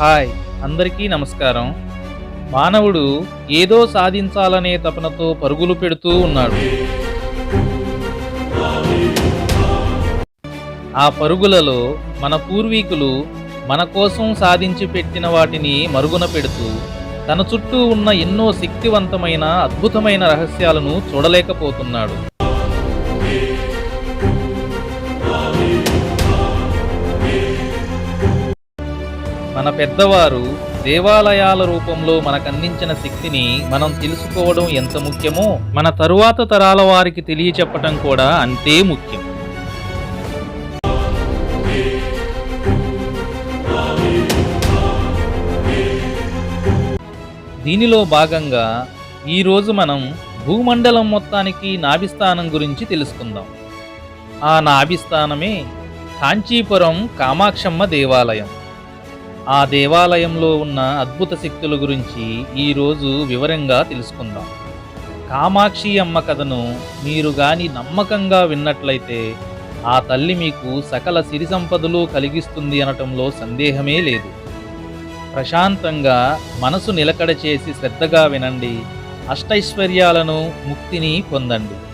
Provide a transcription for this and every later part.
Hi అందరికీ నమస్కారం. మానవుడు ఏదో సాధించాలనే తపనతో పరుగులు పెడుతూ ఉన్నాడు. ఆ పరుగులలో మన పూర్వీకులు మన కోసం సాధించి పెట్టిన వాటిని మరుగున పెడుతూ తన చుట్టూ ఉన్న ఎన్నో శక్తివంతమైన అద్భుతమైన రహస్యాలను చూడలేకపోతున్నాడు. మన పెద్దవారు దేవాలయాల రూపంలో మనకందించిన శక్తిని మనం తెలుసుకోవడం ఎంత ముఖ్యమో మన తరువాత తరాల వారికి తెలియచెప్పటం కూడా అంతే ముఖ్యం. దీనిలో భాగంగా ఈరోజు మనం భూమండలం మొత్తానికి నాభిస్థానం గురించి తెలుసుకుందాం. ఆ నాభిస్థానమే కాంచీపురం కామాక్షమ్మ దేవాలయం. ఆ దేవాలయంలో ఉన్న అద్భుత శక్తుల గురించి ఈరోజు వివరంగా తెలుసుకుందాం. కామాక్షి అమ్మ కథను మీరు గాని నమ్మకంగా విన్నట్లయితే ఆ తల్లి మీకు సకల సిరి సంపదలు కలిగిస్తుంది అనటంలో సందేహమే లేదు. ప్రశాంతంగా మనసు నిలకడ చేసి శ్రద్ధగా వినండి. అష్టైశ్వర్యాలను ముక్తిని పొందండి.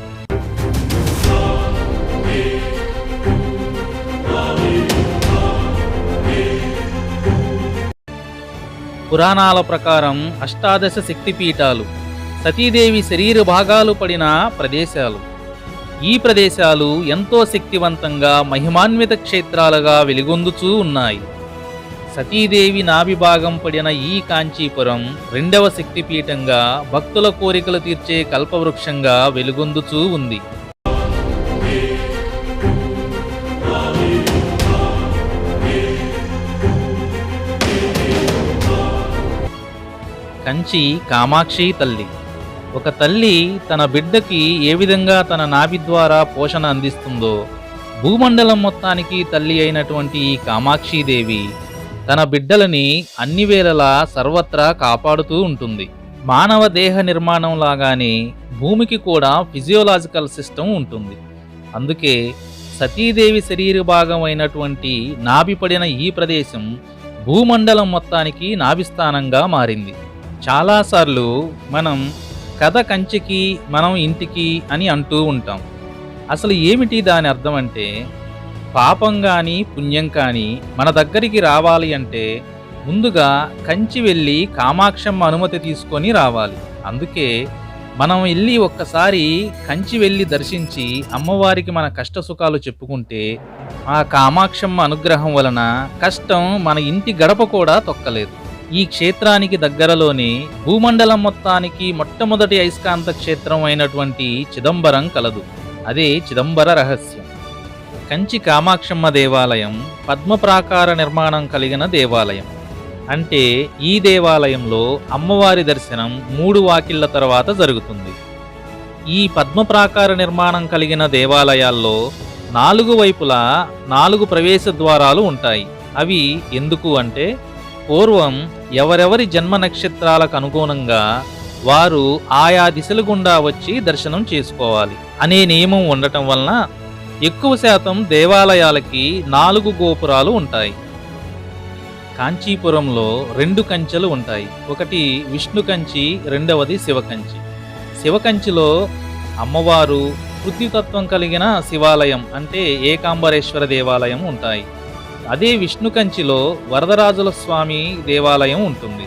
పురాణాల ప్రకారం అష్టాదశ శక్తిపీఠాలు సతీదేవి శరీర భాగాలు పడిన ప్రదేశాలు. ఈ ప్రదేశాలు ఎంతో శక్తివంతంగా మహిమాన్విత క్షేత్రాలుగా వెలుగొందుచూ ఉన్నాయి. సతీదేవి నాభిభాగం పడిన ఈ కాంచీపురం రెండవ శక్తిపీఠంగా భక్తుల కోరికలు తీర్చే కల్పవృక్షంగా వెలుగొందుచూ ఉంది. కంచి కామాక్షి తల్లి. ఒక తల్లి తన బిడ్డకి ఏ విధంగా తన నాభి ద్వారా పోషణ అందిస్తుందో భూమండలం మొత్తానికి తల్లి అయినటువంటి ఈ కామాక్షీదేవి తన బిడ్డలని అన్ని వేళలా సర్వత్రా కాపాడుతూ ఉంటుంది. మానవ దేహ నిర్మాణం లాగానే భూమికి కూడా ఫిజియోలాజికల్ సిస్టమ్ ఉంటుంది. అందుకే సతీదేవి శరీర భాగం అయినటువంటి నాభి పడిన ఈ ప్రదేశం భూమండలం మొత్తానికి నాభిస్థానంగా మారింది. చాలాసార్లు మనం కథ కంచికి మనం ఇంటికి అని అంటూ ఉంటాం. అసలు ఏమిటి దాని అర్థం అంటే పాపం కానీ పుణ్యం కానీ మన దగ్గరికి రావాలి అంటే ముందుగా కంచి వెళ్ళి కామాక్షమ్మ అనుమతి తీసుకొని రావాలి. అందుకే మనం వెళ్ళి ఒక్కసారి కంచి వెళ్ళి దర్శించి అమ్మవారికి మన కష్ట సుఖాలు చెప్పుకుంటే ఆ కామాక్షమ్మ అనుగ్రహం వలన కష్టం మన ఇంటి గడప కూడా తొక్కలేదు. ఈ క్షేత్రానికి దగ్గరలోనే భూమండలం మొత్తానికి మొట్టమొదటి అయస్కాంత క్షేత్రం అయినటువంటి చిదంబరం కలదు. అదే చిదంబర రహస్యం. కంచి కామాక్షమ్మ దేవాలయం పద్మప్రాకార నిర్మాణం కలిగిన దేవాలయం. అంటే ఈ దేవాలయంలో అమ్మవారి దర్శనం మూడు వాకిళ్ళ తర్వాత జరుగుతుంది. ఈ పద్మప్రాకార నిర్మాణం కలిగిన దేవాలయాల్లో నాలుగు వైపులా నాలుగు ప్రవేశ ద్వారాలు ఉంటాయి. అవి ఎందుకు అంటే పూర్వం ఎవరెవరి జన్మ నక్షత్రాలకు అనుగుణంగా వారు ఆయా దిశల గుండా వచ్చి దర్శనం చేసుకోవాలి. అనే నియమం ఉండటం వలన ఎక్కువ శాతం దేవాలయాలకి నాలుగు గోపురాలు ఉంటాయి. కాంచీపురంలో రెండు కంచెలు ఉంటాయి. ఒకటి విష్ణు కంచి రెండవది శివకంచి శివకంచిలో అమ్మవారు పృథ్వీతత్వం కలిగిన శివాలయం అంటే ఏకాంబరేశ్వర దేవాలయం ఉంటాయి. అదే విష్ణు కంచిలో వరదరాజుల స్వామి దేవాలయం ఉంటుంది.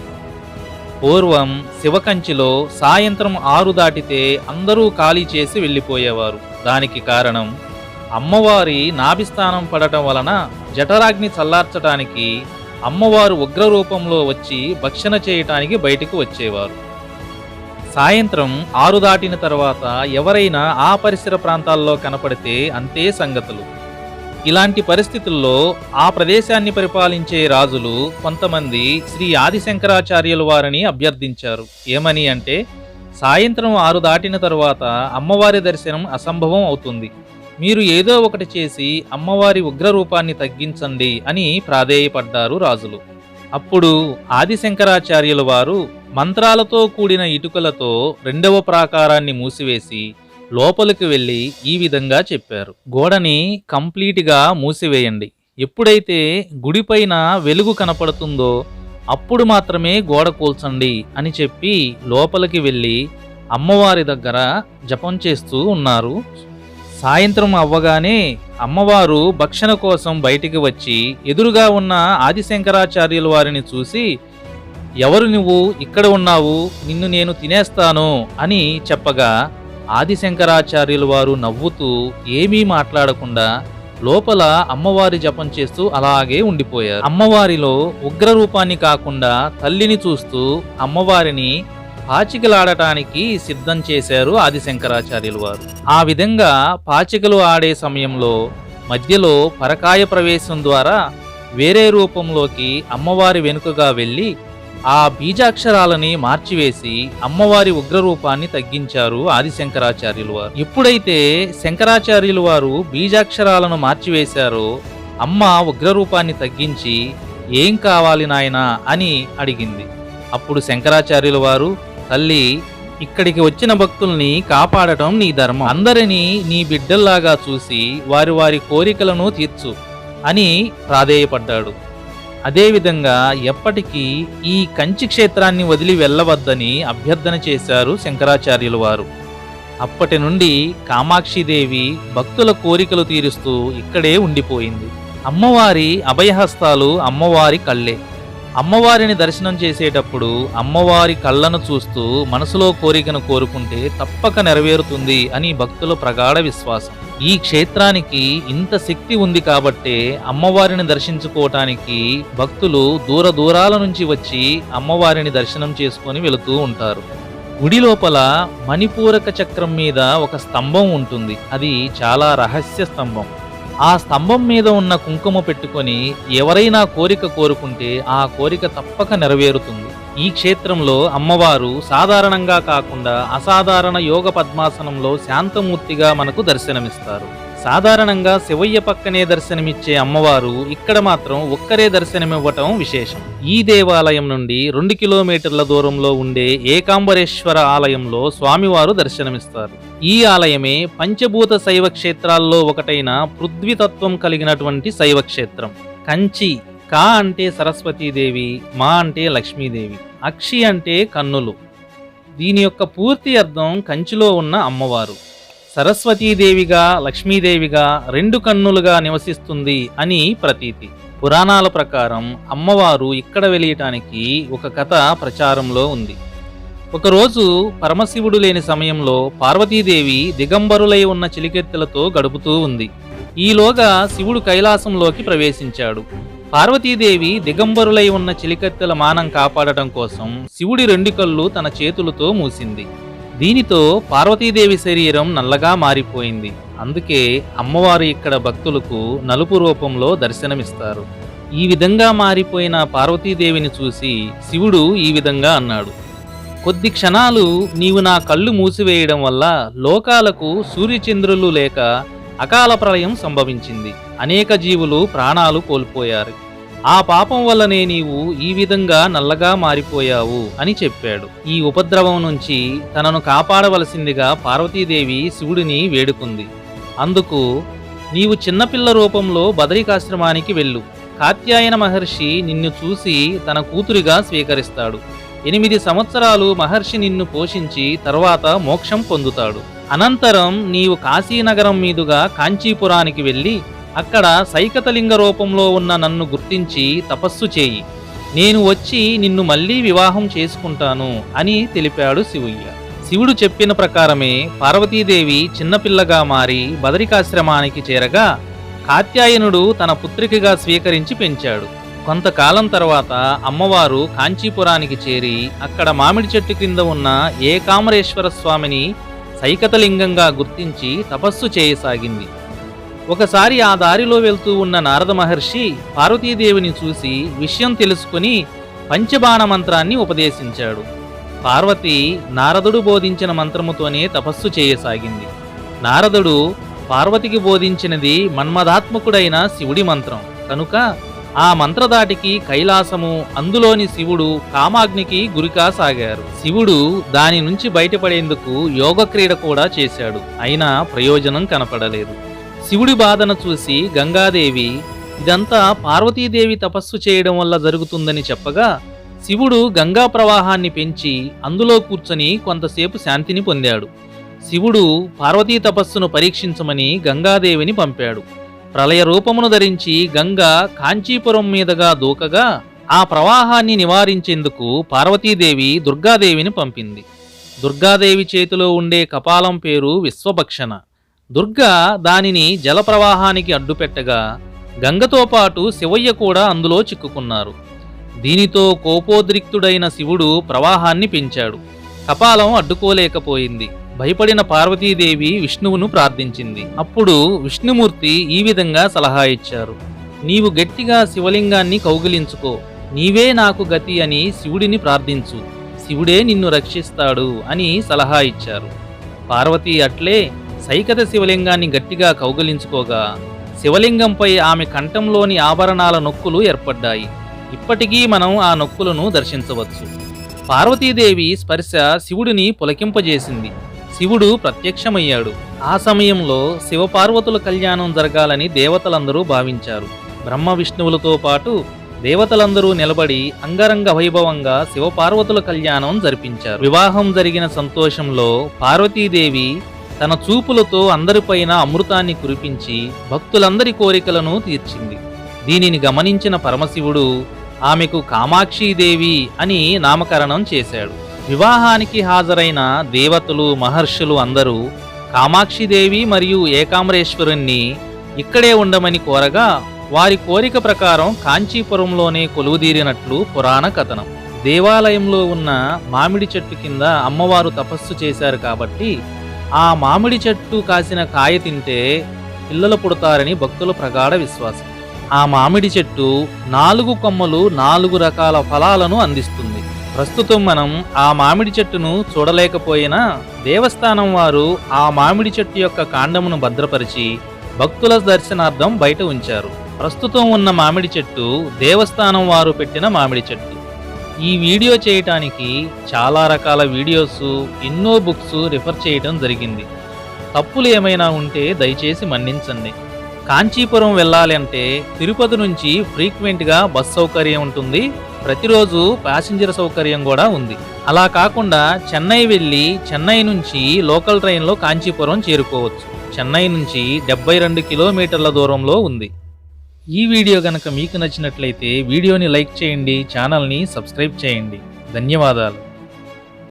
పూర్వం శివకంచిలో సాయంత్రం ఆరు దాటితే అందరూ ఖాళీ చేసి వెళ్ళిపోయేవారు. దానికి కారణం అమ్మవారి నాభిస్థానం పడటం వలన జఠరాగ్ని చల్లార్చడానికి అమ్మవారు ఉగ్ర రూపంలో వచ్చి భక్షణ చేయటానికి బయటకు వచ్చేవారు. సాయంత్రం ఆరు దాటిన తర్వాత ఎవరైనా ఆ పరిసర ప్రాంతాల్లో కనపడితే అంతే సంగతులు. ఇలాంటి పరిస్థితుల్లో ఆ ప్రదేశాన్ని పరిపాలించే రాజులు కొంతమంది శ్రీ ఆదిశంకరాచార్యుల వారిని అభ్యర్థించారు. ఏమని అంటే సాయంత్రం ఆరు దాటిన తరువాత అమ్మవారి దర్శనం అసంభవం అవుతుంది. మీరు ఏదో ఒకటి చేసి అమ్మవారి ఉగ్ర రూపాన్ని తగ్గించండి అని ప్రాధేయపడ్డారు రాజులు. అప్పుడు ఆదిశంకరాచార్యుల వారు మంత్రాలతో కూడిన ఇటుకలతో రెండవ ప్రాకారాన్ని మూసివేసి లోపలికి వెళ్ళి ఈ విధంగా చెప్పారు. గోడని కంప్లీట్గా మూసివేయండి. ఎప్పుడైతే గుడిపైన వెలుగు కనపడుతుందో అప్పుడు మాత్రమే గోడ కూల్చండి అని చెప్పి లోపలికి వెళ్ళి అమ్మవారి దగ్గర జపం చేస్తూ ఉన్నారు. సాయంత్రం అవ్వగానే అమ్మవారు భక్షణ కోసం బయటికి వచ్చి ఎదురుగా ఉన్న ఆదిశంకరాచార్యుల వారిని చూసి ఎవరు నువ్వు? ఇక్కడ ఉన్నావు. నిన్ను నేను తినేస్తాను అని చెప్పగా ఆదిశంకరాచార్యులు వారు నవ్వుతూ ఏమీ మాట్లాడకుండా లోపల అమ్మవారి జపం చేస్తూ అలాగే ఉండిపోయారు. అమ్మవారిలో ఉగ్ర రూపాన్ని కాకుండా తల్లిని చూస్తూ అమ్మవారిని పాచికలాడటానికి సిద్ధం చేశారు ఆదిశంకరాచార్యులు వారు. ఆ విధంగా పాచికలు ఆడే సమయంలో మధ్యలో పరకాయ ప్రవేశం ద్వారా వేరే రూపంలోకి అమ్మవారి వెనుకగా వెళ్ళి ఆ బీజాక్షరాలని మార్చివేసి అమ్మవారి ఉగ్రరూపాన్ని తగ్గించారు ఆదిశంకరాచార్యులు వారు. ఎప్పుడైతే శంకరాచార్యులు వారు బీజాక్షరాలను మార్చివేశారో అమ్మ ఉగ్రరూపాన్ని తగ్గించి ఏం కావాలి నాయనా అని అడిగింది. అప్పుడు శంకరాచార్యుల వారు తల్లి ఇక్కడికి వచ్చిన భక్తుల్ని కాపాడటం నీ ధర్మం. అందరినీ నీ బిడ్డల్లాగా చూసి వారి వారి కోరికలను తీర్చు అని ప్రాధేయపడ్డాడు. అదేవిధంగా ఎప్పటికీ ఈ కంచి క్షేత్రాన్ని వదిలి వెళ్ళవద్దని అభ్యర్థన చేశారు శంకరాచార్యుల వారు. అప్పటి నుండి కామాక్షిదేవి భక్తుల కోరికలు తీరుస్తూ ఇక్కడే ఉండిపోయింది. అమ్మవారి అభయహస్తాలు అమ్మవారి కళ్ళే. అమ్మవారిని దర్శనం చేసేటప్పుడు అమ్మవారి కళ్ళను చూస్తూ మనసులో కోరికను కోరుకుంటే తప్పక నెరవేరుతుంది అని భక్తుల ప్రగాఢ విశ్వాసం. ఈ క్షేత్రానికి ఇంత శక్తి ఉంది కాబట్టే అమ్మవారిని దర్శించుకోవటానికి భక్తులు దూర దూరాల నుంచి వచ్చి అమ్మవారిని దర్శనం చేసుకొని వెళుతూ ఉంటారు. గుడి లోపల మణిపూరక చక్రం మీద ఒక స్తంభం ఉంటుంది. అది చాలా రహస్య స్తంభం. ఆ స్తంభం మీద ఉన్న కుంకుమ పెట్టుకొని ఎవరైనా కోరిక కోరుకుంటే ఆ కోరిక తప్పక నెరవేరుతుంది. ఈ క్షేత్రంలో అమ్మవారు సాధారణంగా కాకుండా అసాధారణ యోగ పద్మాసనంలో శాంతమూర్తిగా మనకు దర్శనమిస్తారు. సాధారణంగా శివయ్య పక్కనే దర్శనమిచ్చే అమ్మవారు ఇక్కడ మాత్రం ఒక్కరే దర్శనమివ్వటం విశేషం. ఈ దేవాలయం నుండి రెండు కిలోమీటర్ల దూరంలో ఉండే ఏకాంబరేశ్వర ఆలయంలో స్వామివారు దర్శనమిస్తారు. ఈ ఆలయమే పంచభూత శైవ క్షేత్రాల్లో ఒకటైన పృథ్వీతత్వం కలిగినటువంటి శైవ క్షేత్రం. కంచి కా అంటే సరస్వతీదేవి మా అంటే లక్ష్మీదేవి అక్షి అంటే కన్నులు. దీని యొక్క పూర్తి అర్థం కంచిలో ఉన్న అమ్మవారు. సరస్వతీదేవిగా లక్ష్మీదేవిగా రెండు కన్నులుగా నివసిస్తుంది అని ప్రతీతి. పురాణాల ప్రకారం అమ్మవారు ఇక్కడ వెలియటానికి ఒక కథ ప్రచారంలో ఉంది. ఒకరోజు పరమశివుడు లేని సమయంలో పార్వతీదేవి దిగంబరులై ఉన్న చిలికెత్తెలతో గడుపుతూ ఉంది. ఈలోగా శివుడు కైలాసంలోకి ప్రవేశించాడు. పార్వతీదేవి దిగంబరులై ఉన్న చిలికత్తెల మానం కాపాడటం కోసం శివుడి రెండు కళ్ళు తన చేతులతో మూసింది. దీనితో పార్వతీదేవి శరీరం నల్లగా మారిపోయింది. అందుకే అమ్మవారు ఇక్కడ భక్తులకు నలుపు రూపంలో దర్శనమిస్తారు. ఈ విధంగా మారిపోయిన పార్వతీదేవిని చూసి శివుడు ఈ విధంగా అన్నాడు. కొద్ది క్షణాలు నీవు నా కళ్ళు మూసివేయడం వల్ల లోకాలకు సూర్యచంద్రులు లేక అకాల ప్రళయం సంభవించింది. అనేక జీవులు ప్రాణాలు కోల్పోయారు. ఆ పాపం వల్లనే నీవు ఈ విధంగా నల్లగా మారిపోయావు అని చెప్పాడు. ఈ ఉపద్రవం నుంచి తనను కాపాడవలసిందిగా పార్వతీదేవి శివుడిని వేడుకుంది. అందుకు నీవు చిన్నపిల్ల రూపంలో బదరికాశ్రమానికి వెళ్ళు. కాత్యాయన మహర్షి నిన్ను చూసి తన కూతురిగా స్వీకరిస్తాడు. ఎనిమిది సంవత్సరాలు మహర్షి నిన్ను పోషించి తర్వాత మోక్షం పొందుతాడు. అనంతరం నీవు కాశీనగరం మీదుగా కాంచీపురానికి వెళ్ళి అక్కడ సైకతలింగ రూపంలో ఉన్న నన్ను గుర్తించి తపస్సు చేయి. నేను వచ్చి నిన్ను మళ్ళీ వివాహం చేసుకుంటాను అని తెలిపాడు శివయ్య. శివుడు చెప్పిన ప్రకారమే పార్వతీదేవి చిన్నపిల్లగా మారి బదరికాశ్రమానికి చేరగా కాత్యాయనుడు తన పుత్రికగా స్వీకరించి పెంచాడు. కొంతకాలం తర్వాత అమ్మవారు కాంచీపురానికి చేరి అక్కడ మామిడి చెట్టు క్రింద ఉన్న ఏకామరేశ్వర స్వామిని సైకతలింగంగా గుర్తించి తపస్సు చేయసాగింది. ఒకసారి ఆ దారిలో వెళ్తూ ఉన్న నారద మహర్షి పార్వతీదేవిని చూసి విషయం తెలుసుకుని పంచబాణ మంత్రాన్ని ఉపదేశించాడు. పార్వతి నారదుడు బోధించిన మంత్రముతోనే తపస్సు చేయసాగింది. నారదుడు పార్వతికి బోధించినది మన్మధాత్మకుడైన శివుడి మంత్రం. కనుక ఆ మంత్రదాటికి కైలాసము అందులోని శివుడు కామాగ్నికి గురికాసాగారు శివుడు దాని నుంచి బయటపడేందుకు యోగక్రీడ కూడా చేశాడు. అయినా ప్రయోజనం కనపడలేదు. శివుడి బాధను చూసి గంగాదేవి ఇదంతా పార్వతీదేవి తపస్సు చేయడం వల్ల జరుగుతుందని చెప్పగా శివుడు గంగా ప్రవాహాన్ని పెంచి అందులో కూర్చొని కొంతసేపు శాంతిని పొందాడు. శివుడు పార్వతీ తపస్సును పరీక్షించమని గంగాదేవిని పంపాడు. ప్రళయ రూపమును ధరించి గంగ కాంచీపురం మీదుగా దూకగా ఆ ప్రవాహాన్ని నివారించేందుకు పార్వతీదేవి దుర్గాదేవిని పంపింది. దుర్గాదేవి చేతిలో ఉండే కపాలం పేరు విశ్వభక్షణ. దుర్గా దానిని జలప్రవాహానికి అడ్డుపెట్టగా గంగతో పాటు శివయ్య కూడా అందులో చిక్కుకున్నారు. దీనితో కోపోద్రిక్తుడైన శివుడు ప్రవాహాన్ని పెంచాడు. కపాలం అడ్డుకోలేకపోయింది. భయపడిన పార్వతీదేవి విష్ణువును ప్రార్థించింది. అప్పుడు విష్ణుమూర్తి ఈ విధంగా సలహా ఇచ్చారు. నీవు గట్టిగా శివలింగాన్ని కౌగిలించుకో. నీవే నాకు గతి అని శివుడిని ప్రార్థించు. శివుడే నిన్ను రక్షిస్తాడు అని సలహా ఇచ్చారు. పార్వతి అట్లే సైకత శివలింగాన్ని గట్టిగా కౌగిలించుకోగా శివలింగంపై ఆమె కంఠంలోని ఆభరణాల నొక్కులు ఏర్పడ్డాయి. ఇప్పటికీ మనం ఆ నొక్కులను దర్శించవచ్చు. పార్వతీదేవి స్పర్శ శివుడిని పులకింపజేసింది. శివుడు ప్రత్యక్షమయ్యాడు. ఆ సమయంలో శివపార్వతుల కళ్యాణం జరగాలని దేవతలందరూ భావించారు. బ్రహ్మ విష్ణువులతో పాటు దేవతలందరూ నిలబడి అంగరంగ వైభవంగా శివపార్వతుల కళ్యాణం జరిపించారు. వివాహం జరిగిన సంతోషంలో పార్వతీదేవి తన చూపులతో అందరిపైన అమృతాన్ని కురిపించి భక్తులందరి కోరికలను తీర్చింది. దీనిని గమనించిన పరమశివుడు ఆమెకు కామాక్షీదేవి అని నామకరణం చేశాడు. వివాహానికి హాజరైన దేవతలు మహర్షులు అందరూ కామాక్షిదేవి మరియు ఏకాంబరేశ్వరుణ్ణి ఇక్కడే ఉండమని కోరగా వారి కోరిక ప్రకారం కాంచీపురంలోనే కొలువుదీరినట్లు పురాణ కథనం. దేవాలయంలో ఉన్న మామిడి చెట్టు కింద అమ్మవారు తపస్సు చేశారు కాబట్టి ఆ మామిడి చెట్టు కాసిన కాయ తింటే పిల్లలు పుడతారని భక్తుల ప్రగాఢ విశ్వాసం. ఆ మామిడి చెట్టు నాలుగు కొమ్మలు నాలుగు రకాల ఫలాలను అందిస్తుంది. ప్రస్తుతం మనం ఆ మామిడి చెట్టును చూడలేకపోయినా దేవస్థానం వారు ఆ మామిడి చెట్టు యొక్క కాండమును భద్రపరిచి భక్తుల దర్శనార్థం బయట ఉంచారు. ప్రస్తుతం ఉన్న మామిడి చెట్టు దేవస్థానం వారు పెట్టిన మామిడి చెట్టు. ఈ వీడియో చేయటానికి చాలా రకాల వీడియోస్ ఎన్నో బుక్స్ రిఫర్ చేయడం జరిగింది. తప్పులు ఏమైనా ఉంటే దయచేసి మన్నించండి. కాంచీపురం వెళ్ళాలి అంటే తిరుపతి నుంచి ఫ్రీక్వెంట్గా బస్ సౌకర్యం ఉంటుంది. ప్రతిరోజు ప్యాసింజర్ సౌకర్యం కూడా ఉంది. అలా కాకుండా చెన్నై వెళ్ళి చెన్నై నుంచి లోకల్ ట్రైన్లో కాంచీపురం చేరుకోవచ్చు. చెన్నై నుంచి డెబ్బై రెండు కిలోమీటర్ల దూరంలో ఉంది. ఈ వీడియో కనుక మీకు నచ్చినట్లయితే వీడియోని లైక్ చేయండి ఛానల్ని సబ్స్క్రైబ్ చేయండి. ధన్యవాదాలు.